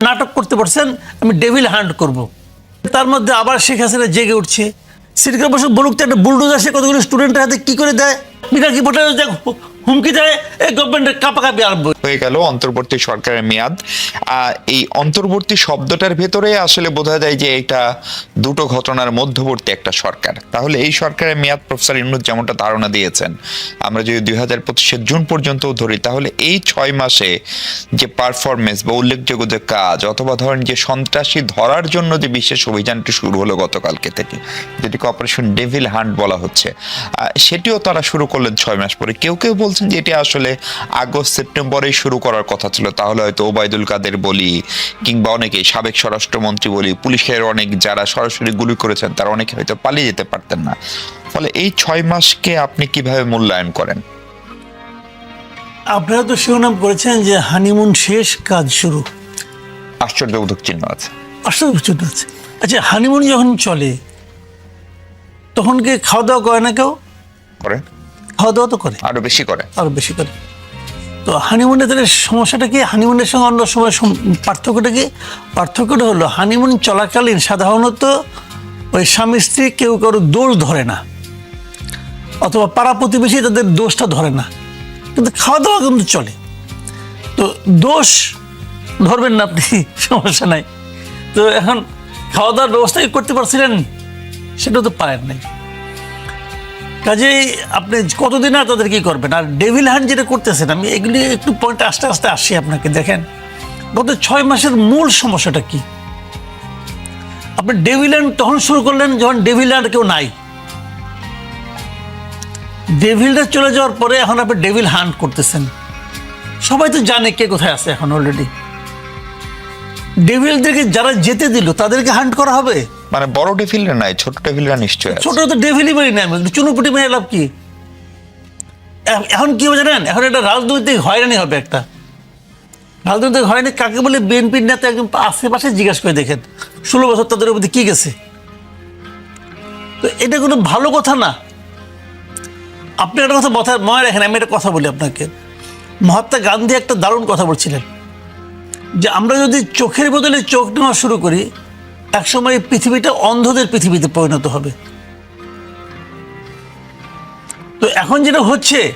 নাটক করতে পারছেন, আমি ডেভিল হান্ট করব। তার মধ্যে আবার শেখ হাসিনা জেগে উঠছে সিটি বসে বলুক তো একটা বুলডোজার সে কতগুলো স্টুডেন্টের হাতে কী করে দেয় মিনাকি দেখ হুমকি দেয়, এই গভর্নমেন্টের কাপাকাপি আরম্ভ হয়ে গেল অন্তর্বর্তী সরকারের মেয়াদ। এই অন্তর্বর্তী শব্দটার ভেতরে আসলে বোঝা যায় যে এটা দুটো ঘটনার মধ্যবর্তী একটা সরকার। তাহলে এই সরকারের মেয়াদ প্রফেসর ইনুজ যেমনটা ধারণা দিয়েছেন, আমরা যদি দুই হাজার পঁচিশের জুন পর্যন্ত ধরি, তাহলে এই ছয় মাসে যে পারফরমেন্স বা উল্লেখযোগ্য যে কাজ, অথবা ধরেন যে সন্ত্রাসী ধরার জন্য যে বিশেষ অভিযানটি শুরু হলো গতকালকে থেকে, যেটিকে অপারেশন ডেভিল হান্ট বলা হচ্ছে সেটিও তারা শুরু করলেন ছয় মাস পরে। কেউ কেউ বলছেন যে এটি আসলে আগস্ট সেপ্টেম্বরেই শুরু করার কথা ছিল। তাহলে হয়তো ওবায়দুল কাদের বলি কিংবা অনেকেই সাবেক স্বরাষ্ট্রমন্ত্রী বলি পুলিশের অনেক যারা সরাসরি গুলি করেছেন তারা অনেকে হয়তো পালিয়ে যেতে পারতেন না। ফলে এই ছয় মাসকে আপনি কীভাবে মূল্যায়ন করেন? আপনারা তো শিরোনাম করেছেন যে হানিমুন শেষ কাজ শুরু। আশ্চর্যবোধক চিহ্ন আছে। আশ্চর্য কিছু আছে। আচ্ছা হানিমুন যখন চলে তখন কি খাওয়া দাওয়া করে না কেউ? করে। খাওয়া দাওয়া তো করে। আরও বেশি করে। আরও বেশি করে। তো হানিমুনে তাহলে সমস্যাটা কি? হানিমুনের সঙ্গে অন্য সময় পার্থক্যটা কি? পার্থক্যটা হলো হানিমুন চলাকালীন সাধারণত ওই স্বামী স্ত্রী কেউ কারও দোষ ধরে না। অথবা পাড়া প্রতিবেশী তাদের দোষটা ধরে না। কিন্তু খাওয়া দাওয়া কিন্তু চলে। তো দোষ ধরবেন না আপনি সমস্যা নাই। তো এখন খাওয়া দাওয়ার ব্যবস্থা কি করতে পারছিলেন? সেটা তো পারেন নাই। কাজেই আপনি কতদিন আর তাদের কি করবেন? আর ডেভিল হ্যান্ড যেটা করতেছেন, আমি এগুলি একটু পয়েন্ট আস্তে আস্তে আসি আপনাকে, দেখেন। গত ছয় মাসের মূল সমস্যাটা কি? আপনি ডেভিল হ্যান্ড তখন শুরু করলেন যখন ডেভিল হ্যান্ড কেউ নাই। ডেভিলটা চলে যাওয়ার পরে এখন আপনি ডেভিল হান্ট করতেছেন। সবাই তো জানে কে কোথায় আছে এখন অলরেডি ডেভিলদেরকে যারা যেতে দিল, তাদেরকে হান্ট করা হবে? মানে বড় টেফিলরা নাই, ছোট টেফিলরা নিশ্চয়ই আছে। ছোট তো ডেভিলি মেরি নাই চুনোপুটি মেরে লাভ কি? এখন কি হবে জানেন? এখন একটা রাজনৈতিক হয়রানি হবে একটা। রাজনৈতিক হয়রানি কাকে বলে? বিএনপির নেতা একদম আশেপাশে জিজ্ঞাসা করে দেখেন, ষোলো বছর তাদের মধ্যে কি গেছে? তো এটা কোনো ভালো কথা না। আপনি একটা কথা কথা মনে রাখেন, আমি একটা কথা বলি আপনাকে। মহাত্মা গান্ধী একটা দারুণ কথা বলছিলেন, যে আমরা যদি চোখের বদলে চোখ নেওয়া শুরু করি একসময় এই পৃথিবীটা অন্ধদের পৃথিবীতে পরিণত হবে। তো এখন যেটা হচ্ছে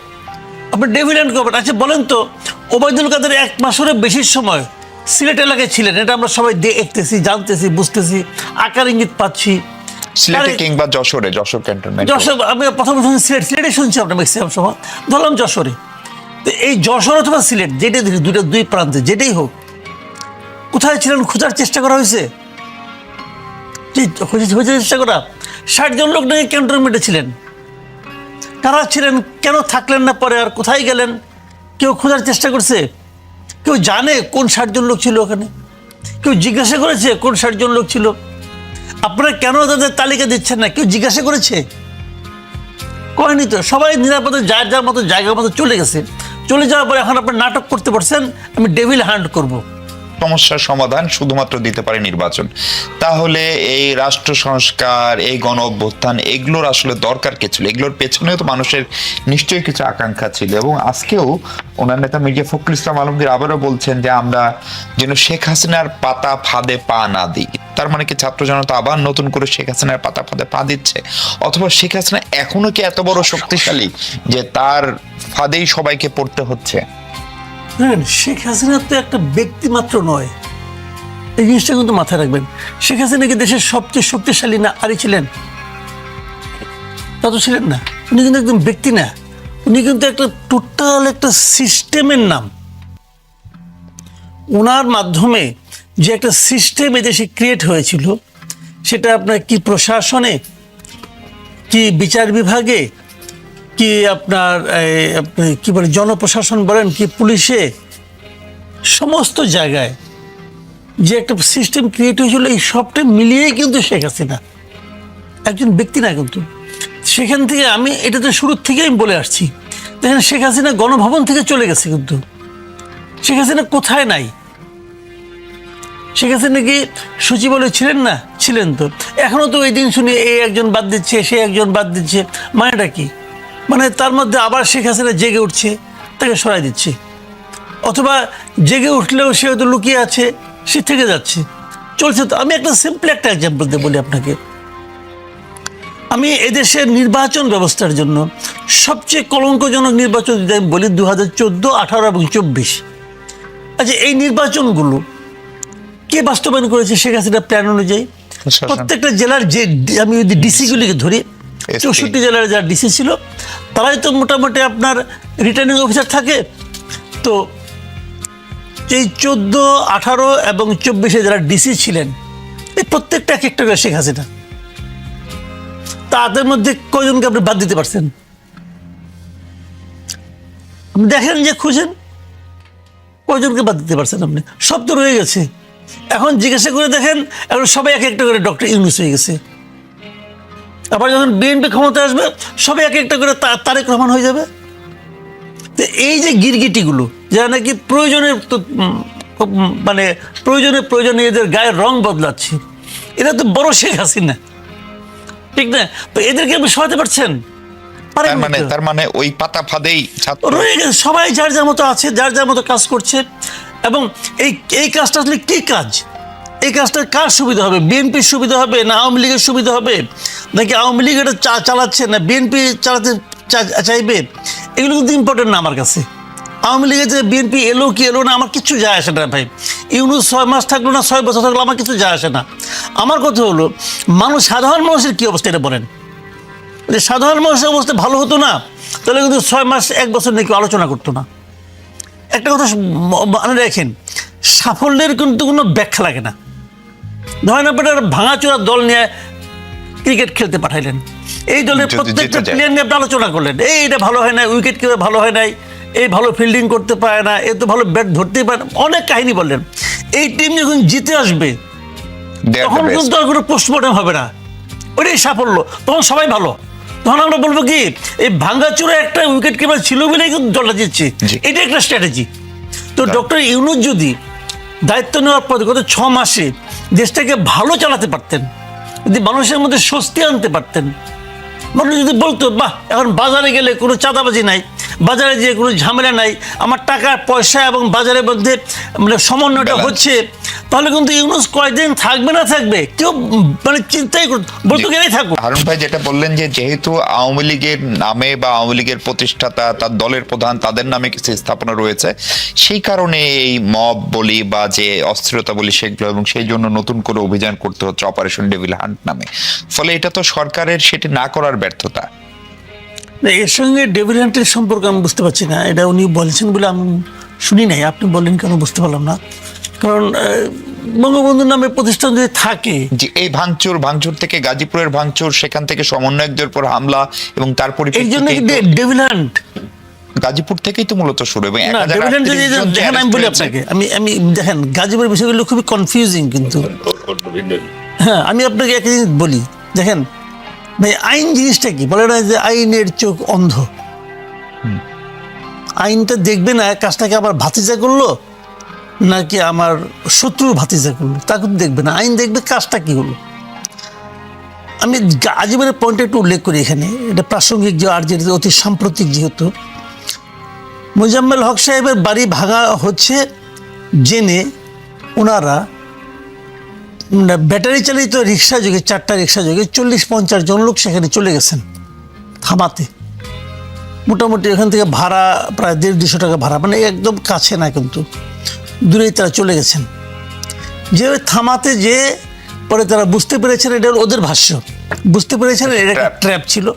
আপনি ডেভিড অ্যান্ড করবেন আচ্ছা বলেন তো ওবায়দুল কাদের এক মাসেরও বেশি সময় সিলেট এলাকায় ছিলেন এটা আমরা সবাই দেখতেছি জানতেছি বুঝতেছি আকার ইঙ্গিত পাচ্ছি। সিলেটে তারে- কিংবা যশোরে যশোর ক্যান্টনমেন্ট। যশোর আমি প্রথম প্রথম সিলেট সিলেটে শুনছি আমরা ম্যাক্সিমাম সময়। ধরলাম যশোরে। তো এই যশোর অথবা সিলেট যেটাই দুইটা দুই প্রান্তে যেটাই হোক কোথায় ছিলেন খোঁজার চেষ্টা করা হয়েছে? চেষ্টা করা। ষাট জন লোক নাকি ক্যান্টনমেন্টে ছিলেন। কারা ছিলেন, কেন থাকলেন না পরে, আর কোথায় গেলেন? কেউ খোঁজার চেষ্টা করছে? কেউ জানে কোন ষাট জন লোক ছিল ওখানে? কেউ জিজ্ঞাসা করেছে কোন ষাট জন লোক ছিল? আপনারা কেন তাদের তালিকা দিচ্ছেন না? কেউ জিজ্ঞাসা করেছে? করেনি তো? সবাই নিরাপদে, যার যার মতো জায়গার মতো চলে গেছে। চলে যাওয়ার পরে এখন আপনি নাটক করতে পারছেন আমি ডেভিল হান্ট করব। সমস্যার সমাধান শুধুমাত্র দিতে পারে নির্বাচন। তাহলে এই রাষ্ট্র সংস্কার, এই গণ অভ্যুত্থান, এগুলোর আসলে দরকার কে ছিল? এগুলোর পেছনেও তো মানুষের নিশ্চয়ই কিছু আকাঙ্ক্ষা ছিল এবং আজকেও ওনার নেতা মির্জা ফখরুল ইসলাম আলমগীর আবারও বলছেন যে আমরা যেন শেখ হাসিনার পাতা ফাঁদে পা না দিই। তার মানে কি ছাত্র জনতা আবার নতুন করে শেখ হাসিনার পাতা ফাঁদে পা দিচ্ছে? অথবা শেখ হাসিনা এখনও কি এত বড় শক্তিশালী যে তার ফাঁদেই সবাইকে পড়তে হচ্ছে? হ্যাঁ শেখ হাসিনা তো একটা ব্যক্তি মাত্র নয়। এই জিনিসটা কিন্তু মাথায় রাখবেন। শেখ হাসিনা কি দেশের সবচেয়ে শক্তিশালী না আরই ছিলেন? তা তো ছিলেন না। উনি কিন্তু একদম ব্যক্তি না। উনি কিন্তু একটা টোটাল একটা সিস্টেমের নাম। ওনার মাধ্যমে যে একটা সিস্টেম এদেশে ক্রিয়েট হয়েছিল, সেটা আপনার কি প্রশাসনে, কি বিচার বিভাগে কি আপনার আপনি কি বলে, জনপ্রশাসন বলেন কি, পুলিশে, সমস্ত জায়গায় যে একটা সিস্টেম ক্রিয়েট হয়েছিল, এই সবটা মিলিয়েই কিন্তু শেখ হাসিনা একজন ব্যক্তি না কিন্তু। সেখান থেকে আমি, এটা তো শুরুর থেকেই আমি বলে আসছি। দেখেন, শেখ হাসিনা গণভবন থেকে চলে গেছে কিন্তু। শেখ হাসিনা কোথায় নাই? শেখ হাসিনা কি সচিবালয় ছিলেন না? ছিলেন তো। এখনও তো ওই দিন শুনি, এই একজন বাদ দিচ্ছে, সে একজন বাদ দিচ্ছে। মানেটা কি? মানে তার মধ্যে আবার শেখ হাসিনা জেগে উঠছে তাকে সরাই দিচ্ছে। অথবা জেগে উঠলেও সে হয়তো লুকিয়ে আছে সে থেকে যাচ্ছে। চলছে তো আমি একটা সিম্পল একটা এক্সাম্পল দিয়ে বলি আপনাকে। আমি এদেশের নির্বাচন ব্যবস্থার জন্য সবচেয়ে কলঙ্কজনক নির্বাচন যদি আমি বলি দু হাজার চোদ্দ আঠারো এবং চব্বিশ। আচ্ছা এই নির্বাচনগুলো কে বাস্তবায়ন করেছে শেখ হাসিনা প্ল্যান অনুযায়ী? প্রত্যেকটা জেলার যে আমি যদি ডিসিগুলিকে ধরি চৌষট্টি জেলার যারা ডিসি ছিল তারাই তো মোটামুটি আপনার রিটার্নিং অফিসার থাকে। তো এই চোদ্দ আঠারো এবং চব্বিশে যারা ডিসি ছিলেন এই প্রত্যেকটা এক একটা করে শেখ হাসিনা। তাদের মধ্যে কয়জনকে আপনি বাদ দিতে পারছেন? দেখেন যে খুঁজেন কয়জনকে বাদ দিতে পারছেন আপনি? সব তো রয়ে গেছে। এখন জিজ্ঞাসা করে দেখেন এখন সবাই এক একটা করে ডক্টর ইউনুস হয়ে গেছে। আবার যখন বিএনপি ক্ষমতা আসবে সবাই এক একটা করে তারেক রহমান হয়ে যাবে। তো এই যে গিরগিটিগুলো যারা নাকি প্রয়োজনের মানে প্রয়োজনে প্রয়োজনে এদের গায়ের রং বদলাচ্ছে। এরা তো বড় শেখ হাসিনা। ঠিক না? তো এদেরকে আপনি সরাতে পারছেন? তার মানে তার মানে ওই পাতা ফাঁদেই ছাত্র রয়ে গেছে। সবাই যার যার মতো আছে যার যার মতো কাজ করছে। এবং এই এই কাজটা আসলে কি কাজ? এই কাজটা কার সুবিধা হবে? বিএনপির সুবিধা হবে না আওয়ামী লীগের সুবিধা হবে? নাকি আওয়ামী লীগ এটা চালাচ্ছে না? বিএনপি চালাতে চাইবে? এগুলো কিন্তু ইম্পর্টেন্ট না আমার কাছে। আওয়ামী লীগের যে বিএনপি এলো কি এলো না, আমার কিছু যায় আসে না ভাই। ইউনুস ছয় মাস থাকল না, ছয় বছর থাকল, আমার কিছু যায় আসে না। আমার কথা হলো, মানুষ সাধারণ মানুষের কী অবস্থা এটা বলেন? যে সাধারণ মানুষের অবস্থা ভালো হতো না, তাহলে কিন্তু ছয় মাস, এক বছর নিয়ে কেউ আলোচনা করতো না। একটা কথা মনে রাখেন সাফল্যের কিন্তু কোনো ব্যাখ্যা লাগে না। ধরেন আপনি একটা ভাঙাচোরা দল নিয়ে ক্রিকেট খেলতে পাঠাইলেন। এই দলের প্রত্যেকটা প্লেয়ার নিয়ে আপনি আলোচনা করলেন। এই এটা ভালো হয় না উইকেট কীভাবে ভালো হয় নাই এই ভালো ফিল্ডিং করতে পারে না এ তো ভালো ব্যাট ধরতেই পারে না অনেক কাহিনী বললেন। এই টিম যখন জিতে আসবে তখন কিন্তু আর কোনো পোস্টমর্টম হবে না। ওটাই সাফল্য তখন সবাই ভালো। তখন আমরা বলব কি এই ভাঙ্গাচুরা একটা উইকেট কিপার ছিল বলেই কিন্তু দলটা জিতছে। এটা একটা স্ট্র্যাটেজি তো ডক্টর ইউনুস যদি দায়িত্ব নেওয়ার পর গত ছ মাসে দেশটাকে ভালো চালাতে পারতেন, যদি মানুষের মধ্যে স্বস্তি আনতে পারতেন। মানুষ যদি বলতো, বাহ, এখন বাজারে গেলে কোনো চাঁদাবাজি নাই। বাজারে যে কোনো ঝামেলা নাই আমার টাকা পয়সা এবং বাজারের মধ্যে মানে সমন্বয়টা হচ্ছে তাহলে কিন্তু ইউনুস কয়দিন থাকবে না থাকবে? কেউ মানে চিন্তাই বলতো গেলেই থাকব হারুন ভাই যেটা বললেন যে যেহেতু আওয়ামী লীগের নামে বা আওয়ামী লীগের প্রতিষ্ঠাতা তার দলের প্রধান তাদের নামে কিছু স্থাপনা রয়েছে সেই কারণে এই মব বলি বা যে অস্থিরতা বলি সেগুলো এবং সেই জন্য নতুন করে অভিযান করতে হচ্ছে অপারেশন ডেভিল হান্ট নামে। ফলে এটা তো সরকারের সেটি না করার ব্যর্থতা। না, এর সঙ্গে ডেভিডেন্টের সম্পর্ক আমি বুঝতে পারছি না এটা উনি বলেছেন বলে আমি শুনি নাই আপনি বললেন কেন বুঝতে পারলাম না কারণ আহ, বঙ্গবন্ধুর নামে প্রতিষ্ঠান যদি থাকে যে এই ভাঙচুর ভাঙচুর থেকে গাজীপুরের ভাঙচুর সেখান থেকে সমন্বয়কদের উপর হামলা এবং তার এই জন্য ডেভিডেন্ট গাজীপুর থেকেই তো মূলত শুরু এবং না 1038 ডেভিডেন্ট যদি জন যে দেখেন আমি বলি আপনাকে আমি আমি দেখেন গাজীপুরের বিষয়গুলো খুবই কনফিউজিং কিন্তু হ্যাঁ আমি আপনাকে একটা জিনিস বলি দেখেন ভাই আইন জিনিসটা কি? বলে না যে আইনের চোখ অন্ধ। আইনটা দেখবে না কাজটাকে আবার ভাতিজা করল নাকি আমার শত্রুর ভাতিজা করল? তা কিন্তু দেখবে না। আইন দেখবে কাজটা কি হলো। আমি আজীবনের পয়েন্টটা একটু উল্লেখ করি এখানে। এটা প্রাসঙ্গিক যে আর যেটা অতি সাম্প্রতিক যেহেতু। মোজাম্মেল হক সাহেবের বাড়ি ভাঙা হচ্ছে জেনে ওনারা ব্যাটারি চালিত রিক্সা যোগে চারটা রিক্সা যোগে চল্লিশ পঞ্চাশ জন লোক সেখানে চলে গেছেন থামাতে। মোটামুটি এখান থেকে ভাড়া প্রায় দেড় দুশো টাকা ভাড়া মানে একদম কাছে না কিন্তু দূরেই তারা চলে গেছেন। যে থামাতে যে পরে তারা বুঝতে পেরেছেন এটা ওদের ভাষ্য। বুঝতে পেরেছেন এটা একটা ট্র্যাপ ছিল।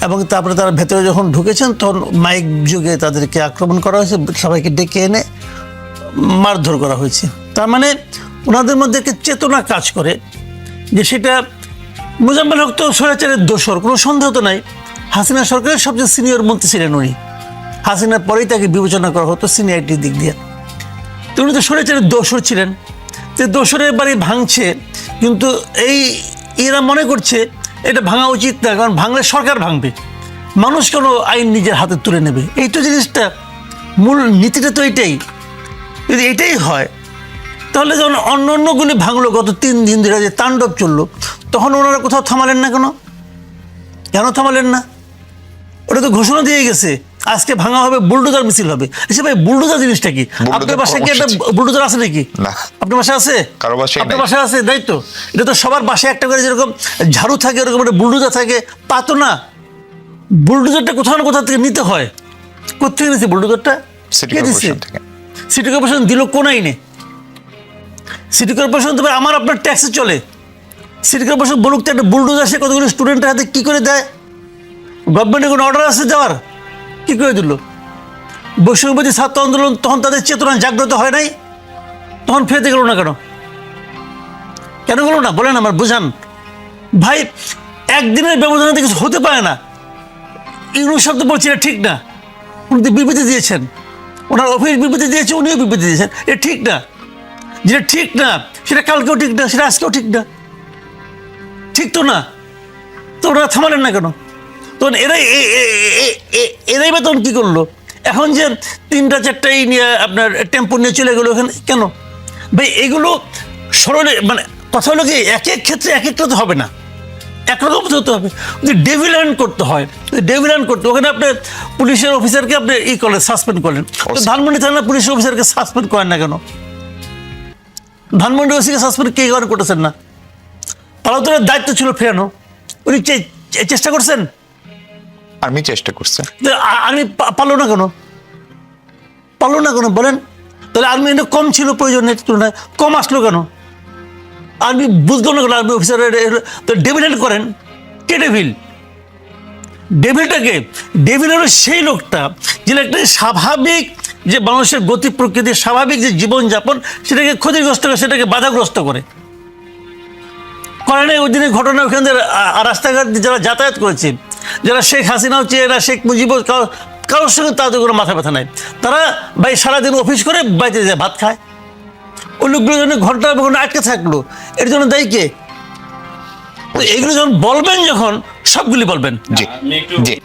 এবং তারপরে তারা ভেতরে যখন ঢুকেছেন তখন মাইক যুগে তাদেরকে আক্রমণ করা হয়েছে সবাইকে ডেকে এনে মারধর করা হয়েছে। তার মানে ওনাদের মধ্যে একটা চেতনা কাজ করে যে সেটা মুজাম্মেল হক তো স্বৈরাচারের দোষর, কোনো সন্দেহ তো নাই। হাসিনা সরকারের সবচেয়ে সিনিয়র মন্ত্রী ছিলেন উনি। হাসিনার পরেই তাকে বিবেচনা করা হতো সিনিয়রিটির দিক দিয়ে। তো উনি তো স্বৈরাচারের দোষর ছিলেন। তো দোষরের বাড়ি ভাঙছে, কিন্তু এই এরা মনে করছে এটা ভাঙা উচিত না, কারণ ভাঙলে সরকার ভাঙবে। মানুষ কেন আইন নিজের হাতে তুলে নেবে? এই তো জিনিসটা মূল নীতিটা তো এটাই। যদি এটাই হয় তাহলে যখন অন্য অন্যগুলি ভাঙলো গত তিন দিন ধরে যে তাণ্ডব চলল তখন ওনারা কোথাও থামালেন না কেন? কেন থামালেন না? ওটা তো ঘোষণা দিয়ে গেছে আজকে ভাঙা হবে বুলডোজার মিছিল হবে। এসে ভাই বুলডোজার জিনিসটা কি? আপনার বাসায় কি একটা বুলডোজার আছে নাকি? আপনার বাসায় আছে? আপনার বাসায় আছে? তাই তো? এটা তো সবার বাসায় একটা করে যেরকম ঝাড়ু থাকে ওরকম একটা বুলডোজার থাকে তা তো না। বুলডোজারটা কোথাও না কোথাও থেকে নিতে হয়। কোথেকে নিয়েছে বুলডোজারটা? সিটি কর্পোরেশন সিটি কর্পোরেশন দিল কোন আইনে সিটি কর্পোরেশন তবে আমার আপনার ট্যাক্সে চলে। সিটি কর্পোরেশন বলুক তো একটা বুলডোজ সে কতগুলো স্টুডেন্টের হাতে কী করে দেয়? গভর্নমেন্টের কোনো অর্ডার আছে দেওয়ার? কি করে দিল বৈষ্ণবী ছাত্র আন্দোলন তখন তাদের চেতনা জাগ্রত হয় নাই? তখন ফেরতে গেল না কেন? কেন গেল না? বলেন আমার, বুঝান। ভাই, একদিনের ব্যবধানে কিছু হতে পারে না। ইংরেজ শব্দ বলছি, এটা ঠিক না। উনি তো বিবৃতি দিয়েছেন। ওনার অফিস বিবৃতি দিয়েছে, উনিও বিবৃতি দিয়েছেন। এটা ঠিক না। যেটা ঠিক না সেটা কালকেও ঠিক না সেটা আজকেও ঠিক না। ঠিক তো না? তো ওনারা থামালেন না কেন? তখন এরাই এরাই বা তখন কী করল? এখন যে তিনটা চারটা এই নিয়ে আপনার টেম্পো নিয়ে চলে গেলো এখানে কেন? ভাই এগুলো সরলে মানে কথা হলো কি এক এক ক্ষেত্রে এক একটা তো হবে না। একরকম তো হতে হবে। যদি ডেভিল্যান্ড করতে হয় ডেভিল্যান্ড করতে ওখানে আপনি পুলিশের অফিসারকে আপনি ই করলেন সাসপেন্ড করলেন। ধানমন্ডি থানা পুলিশের অফিসারকে সাসপেন্ড করেন না কেন? ধানমন্ডি ওসিকে সাসপেন্ড কে কারণ করতেছেন না? পালাতনের দায়িত্ব ছিল ফেরানো। উনি চেষ্টা করছেন? আর্মি চেষ্টা করছে। আর্মি পা- পারল না কেন? পারল না কেন? বলেন। তাহলে আর্মি এটা কম ছিল প্রয়োজনের তুলনায়। কম আসলো কেন? আর্মি বুঝলো না কেন? আর্মি অফিসার ডেভিলেন্ট করেন। কে ডেভিল? ডেভিলটাকে ডেভিল হলো সেই লোকটা যে একটা স্বাভাবিক যে মানুষের গতি প্রকৃতির স্বাভাবিক যে জীবনযাপন, সেটাকে ক্ষতিগ্রস্ত করে, সেটাকে বাধাগ্রস্ত করে। করে নাই ওই দিনের ঘটনা ওখান থেকে রাস্তাঘাট যারা যাতায়াত করেছে, যারা শেখ হাসিনাও চেয়েরা শেখ মুজিব কারো- কারোর সঙ্গে তাদের কোনো মাথা ব্যথা নাই। তারা ভাই সারাদিন অফিস করে বাড়িতে যায়, ভাত খায়। ওই লোকগুলো জন্য ঘণ্টা ঘণ্টা আটকে থাকল, এর জন্য দায়ী কে? এগুলো যখন বলবেন, যখন সবগুলি বলবেন। জি জি।